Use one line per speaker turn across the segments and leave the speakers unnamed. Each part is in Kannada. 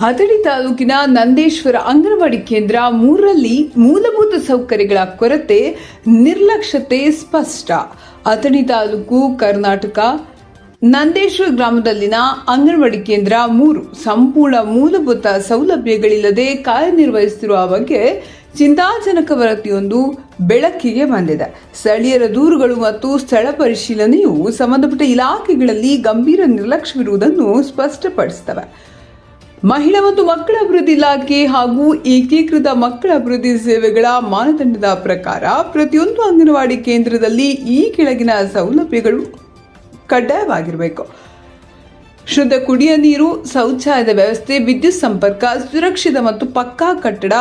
ಹದಡಿ ತಾಲೂಕಿನ ನಂದೇಶ್ವರ ಅಂಗನವಾಡಿ ಕೇಂದ್ರ ಮೂರರಲ್ಲಿ ಮೂಲಭೂತ ಸೌಕರ್ಯಗಳ ಕೊರತೆ ನಿರ್ಲಕ್ಷ್ಯತೆ ಸ್ಪಷ್ಟ. ಅಥಣಿ ತಾಲೂಕು ಕರ್ನಾಟಕ ನಂದೇಶ್ವರ ಗ್ರಾಮದಲ್ಲಿನ ಅಂಗನವಾಡಿ ಕೇಂದ್ರ ಮೂರು. ಸಂಪೂರ್ಣ ಮೂಲಭೂತ ಸೌಲಭ್ಯಗಳಿಲ್ಲದೆ ಕಾರ್ಯನಿರ್ವಹಿಸುತ್ತಿರುವ ಬಗ್ಗೆ ಚಿಂತಾಜನಕ ವರದಿಯೊಂದು ಬೆಳಕಿಗೆ ಬಂದಿದೆ. ಸ್ಥಳೀಯರ ದೂರುಗಳು ಮತ್ತು ಸ್ಥಳ ಪರಿಶೀಲನೆಯು ಸಂಬಂಧಪಟ್ಟ ಇಲಾಖೆಗಳಲ್ಲಿ ಗಂಭೀರ ನಿರ್ಲಕ್ಷ್ಯವಿರುವುದನ್ನು ಸ್ಪಷ್ಟಪಡಿಸುತ್ತವೆ ಮಹಿಳಾ ಮತ್ತು ಮಕ್ಕಳ ಅಭಿವೃದ್ಧಿ ಇಲಾಖೆ ಹಾಗೂ ಏಕೀಕೃತ ಮಕ್ಕಳ ಅಭಿವೃದ್ಧಿ ಸೇವೆಗಳ ಮಾನದಂಡದ ಪ್ರಕಾರ ಪ್ರತಿಯೊಂದು ಅಂಗನವಾಡಿ ಕೇಂದ್ರದಲ್ಲಿ ಈ ಕೆಳಗಿನ ಸೌಲಭ್ಯಗಳು ಕಡ್ಡಾಯವಾಗಿರಬೇಕು. ಶುದ್ಧ ಕುಡಿಯ ನೀರು, ಶೌಚಾಲಯದ ವ್ಯವಸ್ಥೆ, ವಿದ್ಯುತ್ ಸಂಪರ್ಕ, ಸುರಕ್ಷಿತ ಮತ್ತು ಪಕ್ಕಾ ಕಟ್ಟಡ,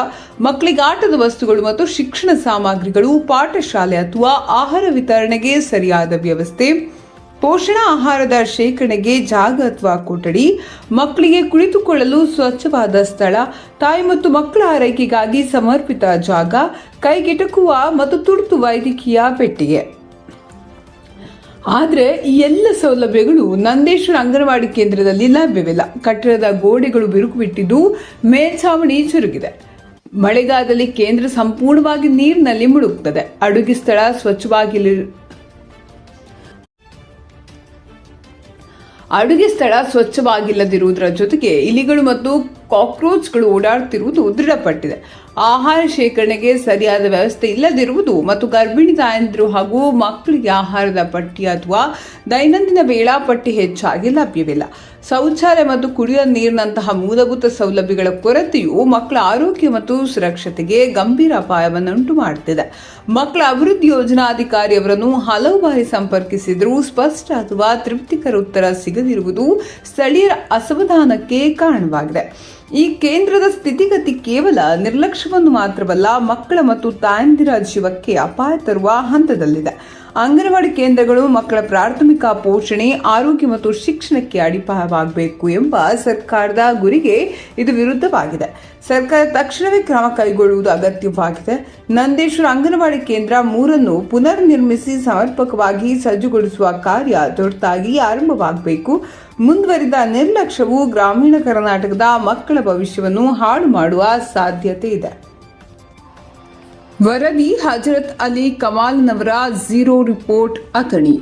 ಮಕ್ಕಳಿಗೆ ಆಟದ ವಸ್ತುಗಳು ಮತ್ತು ಶಿಕ್ಷಣ ಸಾಮಗ್ರಿಗಳು, ಪಾಠಶಾಲೆ ಅಥವಾ ಆಹಾರ ವಿತರಣೆಗೆ ಸರಿಯಾದ ವ್ಯವಸ್ಥೆ ಪೋಷಣ ಆಹಾರದ ಶೇಖರಣೆಗೆ ಜಾಗ ಅಥವಾ ಕೊಠಡಿ, ಮಕ್ಕಳಿಗೆ ಕುಳಿತುಕೊಳ್ಳಲು ಸ್ವಚ್ಛವಾದ ಸ್ಥಳ, ತಾಯಿ ಮತ್ತು ಮಕ್ಕಳ ಆರೈಕೆಗಾಗಿ ಸಮರ್ಪಿತ ಜಾಗ, ಕೈಗೆಟಕುವ ಮತ್ತು ತುರ್ತು ವೈದ್ಯಕೀಯ ಪೆಟ್ಟಿಗೆ. ಆದರೆ ಈ ಎಲ್ಲ ಸೌಲಭ್ಯಗಳು ನಂದೇಶ್ವರ ಅಂಗನವಾಡಿ ಕೇಂದ್ರದಲ್ಲಿ ಲಭ್ಯವಿಲ್ಲ. ಕಟ್ಟಡದ ಗೋಡೆಗಳು ಬಿರುಕು ಬಿಟ್ಟಿದ್ದು ಮೇಲ್ಛಾವಣಿ ಚುರುಗಿದೆ. ಮಳೆಗಾಲದಲ್ಲಿ ಕೇಂದ್ರ ಸಂಪೂರ್ಣವಾಗಿ ನೀರಿನಲ್ಲಿ ಮುಳುಗುತ್ತದೆ. ಅಡುಗೆ ಸ್ಥಳ ಸ್ವಚ್ಛವಾಗಿಲಿ ಅಡುಗೆ ಸ್ಥಳ ಸ್ವಚ್ಛವಾಗಿಲ್ಲದಿರುವುದರ ಜೊತೆಗೆ ಇಲಿಗಳು ಮತ್ತು ಕಾಕ್ರೋಚ್ಗಳು ಓಡಾಡುತ್ತಿರುವುದು ದೃಢಪಟ್ಟಿದೆ. ಆಹಾರ ಶೇಖರಣೆಗೆ ಸರಿಯಾದ ವ್ಯವಸ್ಥೆ ಇಲ್ಲದಿರುವುದು ಮತ್ತು ಗರ್ಭಿಣಿ ತಾಯಂದಿರು ಹಾಗೂ ಮಕ್ಕಳಿಗೆ ಆಹಾರದ ಪಟ್ಟಿ ಅಥವಾ ದೈನಂದಿನ ವೇಳಾಪಟ್ಟಿ ಹೆಚ್ಚಾಗಿ ಲಭ್ಯವಿಲ್ಲ. ಶೌಚಾಲಯ ಮತ್ತು ಕುಡಿಯುವ ನೀರಿನಂತಹ ಮೂಲಭೂತ ಸೌಲಭ್ಯಗಳ ಕೊರತೆಯು ಮಕ್ಕಳ ಆರೋಗ್ಯ ಮತ್ತು ಸುರಕ್ಷತೆಗೆ ಗಂಭೀರ ಅಪಾಯವನ್ನುಂಟು ಮಾಡುತ್ತಿದೆ. ಮಕ್ಕಳ ಅಭಿವೃದ್ಧಿ ಯೋಜನಾಧಿಕಾರಿಯವರನ್ನು ಹಲವು ಬಾರಿ ಸಂಪರ್ಕಿಸಿದರೂ ಸ್ಪಷ್ಟ ಅಥವಾ ತೃಪ್ತಿಕರ ಉತ್ತರ ಸಿಗದಿರುವುದು ಸ್ಥಳೀಯರ ಅಸಮಾಧಾನಕ್ಕೆ ಕಾರಣವಾಗಿದೆ. ಈ ಕೇಂದ್ರದ ಸ್ಥಿತಿಗತಿ ಕೇವಲ ನಿರ್ಲಕ್ಷ್ಯವನ್ನು ಮಾತ್ರವಲ್ಲ ಮಕ್ಕಳ ಮತ್ತು ತಾಯಂದಿರ ಜೀವಕ್ಕೆ ಅಪಾಯ ತರುವ ಹಂತದಲ್ಲಿದೆ. ಅಂಗನವಾಡಿ ಕೇಂದ್ರಗಳು ಮಕ್ಕಳ ಪ್ರಾಥಮಿಕ ಪೋಷಣೆ, ಆರೋಗ್ಯ ಮತ್ತು ಶಿಕ್ಷಣಕ್ಕೆ ಅಡಿಪಾಯವಾಗಬೇಕು ಎಂಬ ಸರ್ಕಾರದ ಗುರಿಗೆ ಇದು ವಿರುದ್ಧವಾಗಿದೆ. ಸರ್ಕಾರ ತಕ್ಷಣವೇ ಕ್ರಮ ಕೈಗೊಳ್ಳುವುದು ಅಗತ್ಯವಾಗಿದೆ. ನಂದೇಶ್ವರ ಅಂಗನವಾಡಿ ಕೇಂದ್ರ ಮೂರನ್ನು ಪುನರ್ ನಿರ್ಮಿಸಿ ಸಮರ್ಪಕವಾಗಿ ಸಜ್ಜುಗೊಳಿಸುವ ಕಾರ್ಯ ತುರ್ತಾಗಿ ಆರಂಭವಾಗಬೇಕು. ಮುಂದುವರಿದ ನಿರ್ಲಕ್ಷ್ಯವು ಗ್ರಾಮೀಣ ಕರ್ನಾಟಕದ ಮಕ್ಕಳ ಭವಿಷ್ಯವನ್ನು ಹಾಳು ಮಾಡುವ ಸಾಧ್ಯತೆ ಇದೆ. ವರದಿ ಹಜರತ್ ಅಲಿ ಕಮಾಲ್ನವರ ಝೀರೋ ರಿಪೋರ್ಟ್ ಅಥಣಿ